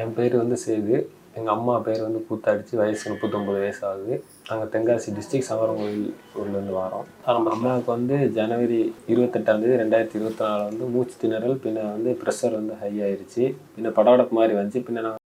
என் பேர் வந்து சேது. எங்கள் அம்மா பேர் வந்து கூத்தாடிச்சு வயசு முப்பத்தொம்பது வயசு ஆகுது நாங்கள் தென்காசி டிஸ்ட்ரிக்ட் சமரங்கோயில் ஊர்லேருந்து வரோம். நம்ம அம்மாவுக்கு வந்து ஜனவரி இருபத்தெட்டாந்தேதி ரெண்டாயிரத்தி இருபத்தி நாலு வந்து மூச்சு திணறல் பின்ன வந்து ப்ரெஷர் வந்து ஹை ஆயிடுச்சு பின்ன படவடப்பு மாதிரி வந்துச்சு. பின்ன நாங்கள்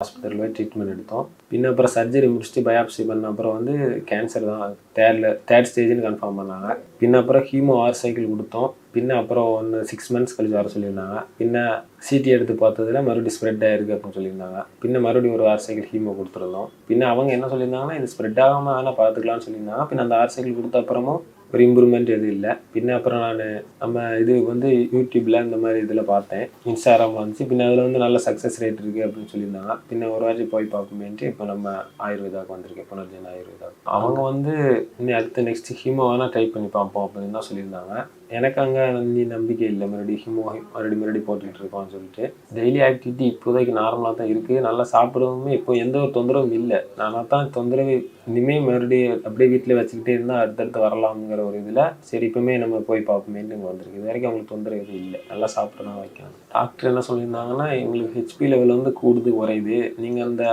ஹாஸ்பிட்டலில் போய் ட்ரீட்மெண்ட் எடுத்தோம். பின்ன அப்புறம் சர்ஜரி முடிச்சுட்டு பயாப்சி பண்ண அப்புறம் வந்து கேன்சர் தான். தேர்டில் தேர்ட் ஸ்டேஜ்னு கன்ஃபார்ம் பண்ணாங்க. பின்ன அப்புறம் ஹீமோ ஆர் சைக்கிள் கொடுத்தோம். பின்ன அப்புறம் ஒன்று சிக்ஸ் மந்த்ஸ் கழிச்சு வர சொல்லியிருந்தாங்க. பின்ன சிடி எடுத்து பார்த்ததுல மறுபடியும் ஸ்ப்ரெட் ஆகிருக்கு அப்படின்னு சொல்லியிருந்தாங்க. பின்ன மறுபடியும் ஒரு ஆர் சைக்கிள் ஹீமோ கொடுத்துருந்தோம். பின்ன அவங்க என்ன சொல்லியிருந்தாங்கன்னா இது ஸ்ப்ரெட் ஆகாமல் வேணால் பார்த்துக்கலாம்னு சொல்லியிருந்தாங்க. பின்ன அந்த ஆர் சைக்கிள் கொடுத்த அப்புறமும் ஒரு இம்ப்ரூவ்மெண்ட் எதுவும் இல்லை பின்ன அப்புறம் நான் நம்ம இது வந்து யூடியூப்பில் இந்த மாதிரி இதில் பார்த்தேன். இன்ஸ்டாகிராம் வந்துச்சு. பின்ன அதில் வந்து நல்ல சக்ஸஸ் ரேட் இருக்குது அப்படின்னு சொல்லியிருந்தாங்க. பின்ன ஒரு வாட்டி போய் பார்ப்போமேன்ட்டு இப்போ நம்ம ஆயுர்வேதாவுக்கு வந்திருக்கேன். புனர்ஜன் ஆயுர்வேதா அவங்க வந்து இன்னும் அடுத்து நெக்ஸ்ட் ஹிமோ வேணால் ட்ரை பண்ணி பார்ப்போம் அப்படின்னு தான் சொல்லியிருந்தாங்க. எனக்கு அங்கே நீ நம்பிக்கை இல்லை. மறுபடியும் ஹிமோ மறுபடி மறுபடி போட்டுக்கிட்டு இருக்கோம்னு சொல்லிட்டு. டெய்லி ஆக்டிவிட்டி இப்போதைக்கு நார்மலாக தான் இருக்குது நல்லா சாப்பிடவுமே இப்போ எந்த ஒரு தொந்தரவும் இல்லை. நானாக தான் தொந்தரவு இனிமேல் மறுபடியும் அப்படியே வீட்டில் வச்சுக்கிட்டே இருந்தால் அடுத்தடுத்து வரலாம்ங்கிற ஒரு இதில் சரி இப்போமே நம்ம போய் பார்ப்போமேட்டு இங்கே வந்திருக்கு. இது வரைக்கும் அவங்களுக்கு தொந்தரவு எதுவும் இல்லை. நல்லா சாப்பிட்டு தான் வைக்கணும். டாக்டர் என்ன சொல்லியிருந்தாங்கன்னா எங்களுக்கு ஹெச்பி லெவல் வந்து கூடுது குறையுது. நீங்கள் அந்த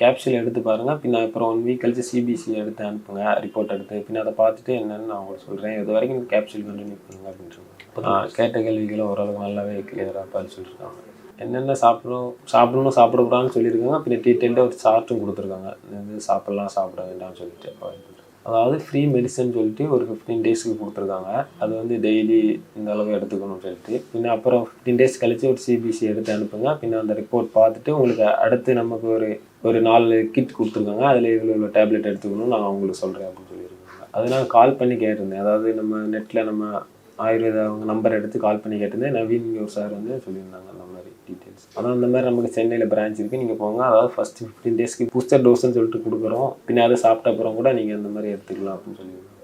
கேப்சூல் எடுத்து பாருங்கள் பின்ன அப்புறம் ஒன் வீக் கழிச்சு சிபிசி எடுத்து அனுப்புங்க ரிப்போர்ட் எடுத்து. பின்ன அதை பார்த்துட்டு என்னன்னு நான் உங்களுக்கு சொல்கிறேன் இது வரைக்கும் கேப்சூல் கண்டினியூ பண்ணுங்க அப்படின்ட்டு கேட்ட கேள்விகளை ஓரளவுக்கு நல்லாவே கிளியராக பதில் சொல்லியிருக்காங்க. என்னென்ன சாப்பிடணும் சாப்பிடணும் சாப்பிடக்கூடாதுன்னு சொல்லியிருக்காங்க. பின்ன டீட்டெயில்டாக ஒரு சார்ட்டும் கொடுத்துருக்காங்க. இது சாப்பிட்லாம் சாப்பிட வேண்டாம்னு சொல்லிட்டு. அதாவது ஃப்ரீ மெடிசன் சொல்லிட்டு ஒரு ஃபிஃப்டீன் டேஸ்க்கு கொடுத்துருக்காங்க. அது வந்து டெய்லி இந்த அளவு எடுத்துக்கணும்னு சொல்லிட்டு. பின்ன அப்புறம் ஃபிஃப்டீன் டேஸ் கழிச்சு ஒரு சிபிசி எடுத்து அனுப்புங்க. பின்ன அந்த ரிப்போர்ட் பார்த்துட்டு உங்களுக்கு அடுத்து நமக்கு ஒரு ஒரு நாலு கிட் கொடுத்துருக்காங்க. அதில் இவ்வளோ இவ்வளோ டேப்லெட் எடுத்துக்கணும்னு நான் உங்களுக்கு சொல்கிறேன் அப்படின்னு சொல்லியிருக்காங்க. அது நான் கால் பண்ணி கேட்டிருந்தேன். அதாவது நம்ம நெட்டில் நம்ம ஆயுர்வேத அவங்க நம்பர் எடுத்து கால் பண்ணி கேட்டிருந்தேன். நவீன் ஒரு சார் வந்து சொல்லியிருந்தாங்க அந்த மாதிரி டீட்டெயில்ஸ் அதான் அந்த மாதிரி நமக்கு சென்னையில் பிரான்ச் இருக்குது நீங்கள் போங்க. அதாவது ஃபஸ்ட்டு ஃபிஃப்டீன் டேஸ்க்கு பூஸ்டர் டோஸ்ன்னு சொல்லிட்டு கொடுக்குறோம். பின்ன அதை சாப்பிட்ட அப்புறம் கூட நீங்கள் அந்த மாதிரி எடுத்துக்கலாம் அப்படின்னு சொல்லியிருந்தாங்க.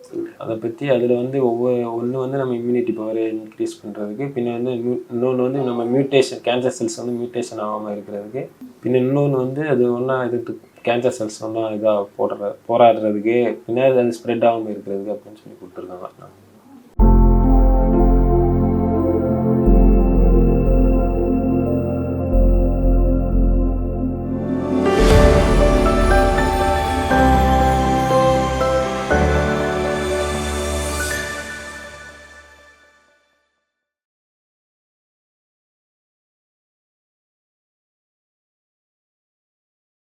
அதை பற்றி அதில் வந்து ஒவ்வொரு ஒன்று வந்து நம்ம இம்யூனிட்டி பவரை இன்க்ரீஸ் பண்ணுறதுக்கு பின்ன வந்து இன்னொன்று வந்து நம்ம மியூட்டேஷன் கேன்சர் செல்ஸ் வந்து மியூட்டேஷன் ஆகாமல் இருக்கிறதுக்கு பின்ன இன்னொன்று வந்து அது ஒன்றா எதிர்த்து கேன்சர் செல்ஸ் ஒன்றா இதாக போடுற போராடுறதுக்கு பின்னாடி அது ஸ்ப்ரெட் ஆகாமல் இருக்கிறதுக்கு அப்படின்னு சொல்லி கொடுத்துருக்காங்க.